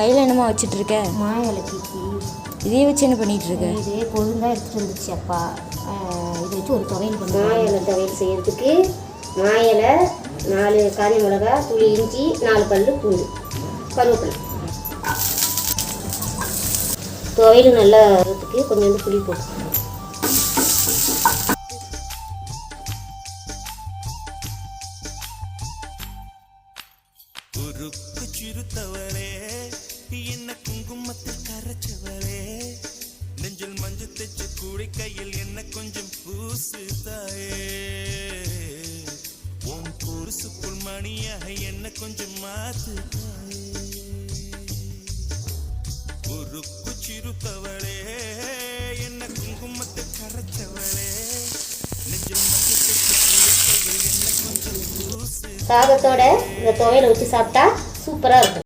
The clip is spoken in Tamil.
கையில் என்னமா வச்சிட்டு இருக்க மாயலை கீக்கி இதையே வச்சு என்ன பண்ணிட்டு இருக்க இது கொழுந்தாக எடுத்துகிட்டு வந்துச்சு அப்பா. இதை வச்சு ஒரு துவையல் பண்ணி மாயலை துவையல் செய்யறதுக்கு மாயலை நாலு காஞ்ச மிளகா துளி இஞ்சி நாலு பல் பூண்டு கருவேப்பிலை. துவையல் நல்லா வரதுக்கு கொஞ்சோண்டு புளி போட்டு. உருக்கு சிறுத்தவளே தைச்சு கையில் என்ன கொஞ்சம் பூசு தாயே. உன் குருசுக்குள் மணியாக என்ன கொஞ்சம் மாத்து தாயே. சிறுத்தவளே என்ன குங்குமத்தை கரைச்சவளே நெஞ்சில் சாதத்தோட இந்த துவையில வச்சு சாப்பிட்டா சூப்பராக இருக்கும்.